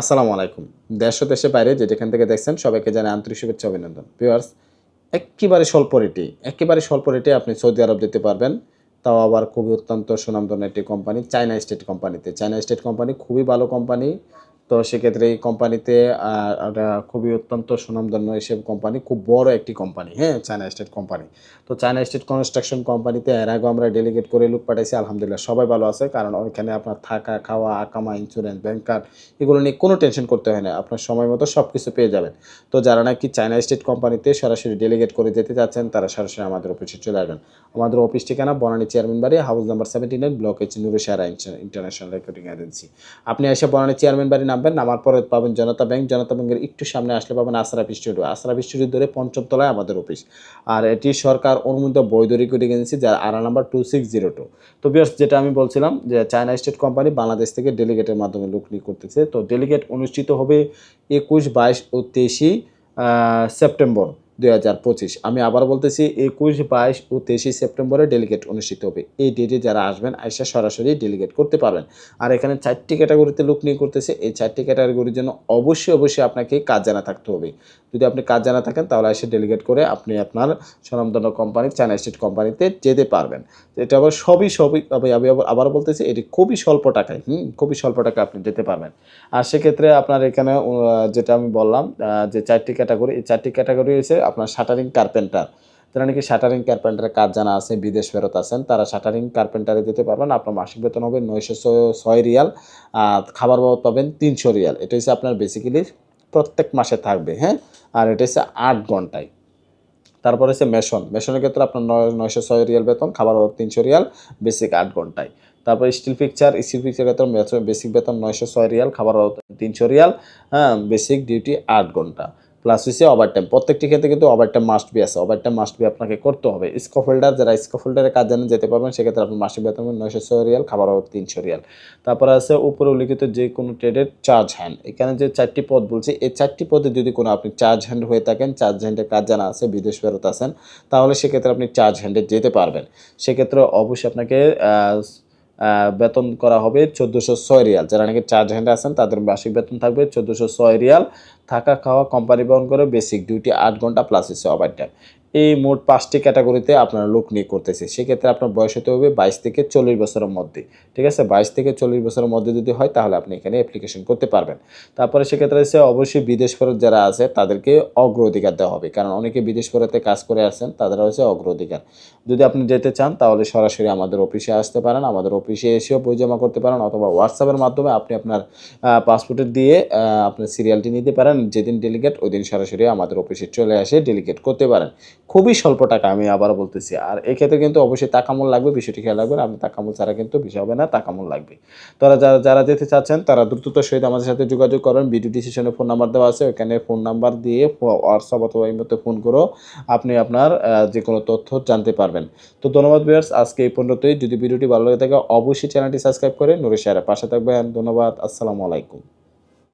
আসসালামু আলাইকুম। দেশ ও দেশের বাইরে যে যেখান থেকে দেখছেন সবাইকে জানাই আন্তরিক শুভেচ্ছা অভিনন্দন। ভিউয়ার্স, একেবারে স্বল্প রেটে, একেবারে স্বল্প রেটে আপনি সৌদি আরব যেতে পারবেন। তাও আবার খুবই অত্যন্ত সুনামধন্য একটি কোম্পানি চায়না স্টেট কোম্পানিতে চায়না স্টেট কোম্পানি খুবই ভালো কোম্পানি তো সেক্ষেত্রে এই কোম্পানিতে খুবই অত্যন্ত সুনামধন্য এসব কোম্পানি খুব বড় একটি কোম্পানি হ্যাঁ চায়না স্টেট কোম্পানি তো চায়না স্টেট কনস্ট্রাকশন কোম্পানিতে এর আগেও আমরা ডেলিগেট করে লোক পাঠাইছি, আলহামদুলিল্লাহ সবাই ভালো আছে, কারণ ওইখানে আপনার থাকা, খাওয়া, আকামা ইন্স্যুরেন্স ব্যাংক কার্ড এগুলো নিয়ে কোনো টেনশন করতে হয় না, আপনার সময় মতো সব কিছু পেয়ে যাবেন। তো যারা নাকি চায়না স্টেট কোম্পানিতে সরাসরি ডেলিগেট করে যেতে চাচ্ছেন, তারা সরাসরি আমাদের অফিসে চলে আসবেন। আমাদের অফিস ঠিকানা বনানী চেয়ারম্যান বাড়ি house number seventy nine block H Nurushara international recording agency আপনি এসে বনানী চেয়ারম্যান বাড়ি নামবেন নামার পরে পাবেন জনতা ব্যাংক। জনতা ব্যাংকের একটু সামনে আসলে পাবেন আশরাফ স্টুডিও আশরাফ স্টুডিও ধরে পঞ্চম তলায় আমাদের অফিস। আর এটি সরকার অনুমোদিত বৈধ রেকর্ডিং এজেন্সি, যার আরা number two six zero two তো বিয়ার্স যেটা আমি বলছিলাম যে চায়না স্টেট কোম্পানি বাংলাদেশ থেকে ডেলিগেটের মাধ্যমে লুকনি করতেছে। তো ডেলিগেট অনুষ্ঠিত হবে একুশ, বাইশ ও তেইশে সেপ্টেম্বর। দুই হাজার পঁচিশ। আমি আবার বলতেছি, একুশ, বাইশ ও তেইশে সেপ্টেম্বরে ডেলিগেট অনুষ্ঠিত হবে। এই ডেটে যারা আসবেন, আইসা সরাসরি ডেলিগেট করতে পারবেন। আর এখানে চারটি ক্যাটাগরিতে লোক নিয়ে করতেছে। এই চারটি ক্যাটাগরির জন্য অবশ্যই অবশ্যই আপনাকে কাজ জানা থাকতে হবে। যদি আপনি কাজ জানা থাকেন, তাহলে এসে ডেলিগেট করে আপনি আপনার স্বনামধন্য কোম্পানি চায়না স্টেট কোম্পানিতে যেতে পারবেন। এটা আবার সবই সবই, আমি আবার- বলতেছি, এটি খুবই স্বল্প টাকায়, হুম, খুবই স্বল্প টাকা আপনি যেতে পারবেন। আর সেক্ষেত্রে আপনার এখানে যেটা আমি বললাম যে চারটি ক্যাটাগরি এই চারটি ক্যাটাগরি হয়েছে আপনার শাটারিং কার্পেন্টার। যারা নাকি শাটারিং কার্পেন্টারের কাজ জানা আছে, বিদেশ ফেরত আছেন। তারা শাটারিং কার্পেন্টারে যেতে পারবেন। আপনার মাসিক বেতন হবে নয়শো ছয় রিয়াল। খাবার বাবদ পাবেন তিনশো রিয়াল। এটা হচ্ছে আপনার বেসিক্যালি প্রত্যেক মাসে থাকবে হ্যাঁ? আর এটা হচ্ছে আট ঘন্টায়। তারপরে হচ্ছে মেশন। মেশনের ক্ষেত্রে আপনার নয়, নয়শো ছয় রিয়াল বেতন, খাবার বাবদ তিনশো রিয়াল বেসিক আট ঘন্টায়। তারপর স্টিল পিকচার স্টিল পিকচার ক্ষেত্রে বেসিক বেতন নয়শো ছয় রিয়াল, খাবার বাবদ তিনশো রিয়াল হ্যাঁ? বেসিক ডিউটি আট ঘণ্টা। প্লাস হচ্ছে ওভার টাইম প্রত্যেকটি ক্ষেত্রে কিন্তু ওভার টাইম মাস্ট বি আছে। ওভার টাইম মাস্ট বি আপনাকে করতে হবে। স্কোফোল্ডার যারা স্কোফোল্ডারের কাজ জানেন যেতে পারবেন, সেক্ষেত্রে আপনার মাসিক বেতন হবে নয়শো ছয় রিয়াল, খাবার বাবদ তিনশো রিয়াল। তারপরে আছে উপরে উল্লিখিত যে কোনো ট্রেডের চার্জ হ্যান্ড এখানে যে চারটি পদ বলছি, এই চারটি পদে যদি কোনো আপনি চার্জ হ্যান্ড হয়ে থাকেন চার্জ হ্যান্ডের কাজ জানা আছে, বিদেশ ফেরত আছেন, তাহলে সেক্ষেত্রে আপনি চার্জ হ্যান্ডে যেতে পারবেন। সেক্ষেত্রে অবশ্যই আপনাকে বেতন করা হবে চোদ্দোশো ছয় রিয়াল। যারা নাকি চার্জ হ্যান্ডে আছেন, তাদের মাসিক বেতন থাকবে চোদ্দোশো ছয় রিয়াল। থাকা, খাওয়া কোম্পানি বহন করে বেসিক ডিউটি আট ঘণ্টা প্লাস হচ্ছে ওভার টাইম এই মোট পাঁচটি ক্যাটাগরিতে আপনারা লোক নিয়ে করতেছে। সেক্ষেত্রে আপনার বয়স হতে হবে বাইশ থেকে চল্লিশ বছরের মধ্যে। ঠিক আছে? বাইশ থেকে চল্লিশ বছরের মধ্যে যদি হয়, তাহলে আপনি এখানে অ্যাপ্লিকেশন করতে পারবেন। তারপরে সেক্ষেত্রে হচ্ছে অবশ্যই বিদেশ ফেরত যারা আছে, তাদেরকে অগ্রাধিকার দেওয়া হবে। কারণ অনেকে বিদেশ ফেরতে কাজ করে আসছেন, তাদের হচ্ছে অগ্রাধিকার। যদি আপনি যেতে চান, তাহলে সরাসরি আমাদের অফিসে আসতে পারেন, আমাদের অফিসে এসেও বই জমা করতে পারেন, অথবা হোয়াটসঅ্যাপের মাধ্যমে আপনি আপনার পাসপোর্টের দিয়ে আপনার সিরিয়ালটি নিতে পারেন। যেদিন ডেলিগেট ওই দিন সরাসরি আমাদের অফিসে চলে আসে ডেলিগেট করতে পারেন। খুবই স্বল্প টাকা আমি আবার বলতেছি। আর এক্ষেত্রে কিন্তু অবশ্যই তাকামূল লাগবে, বিষয়টি খেয়াল রাখবেন। আপনি তাকামূল ছাড়া কিন্তু বিষয় হবে না, তাকামূল লাগবে। তারা যারা যারা যেতে চাচ্ছেন, তারা দ্রুততার সহিত আমাদের সাথে যোগাযোগ করেন। ভিডিও ডিসিশনে ফোন নাম্বার দেওয়া আছে ওখানে ফোন নাম্বার দিয়ে হোয়াটসঅ্যাপ অথবা এই মধ্যে ফোন করো আপনি আপনার যে কোনো তথ্য জানতে পারবেন। তো ধন্যবাদ ভিউয়ার্স আজকে এই পর্যন্তই। যদি ভিডিওটি ভালো লাগে থাকে, অবশ্যই চ্যানেলটি সাবস্ক্রাইব করে নুরে পাশে থাকবেন। ধন্যবাদ, আসসালামু আলাইকুম।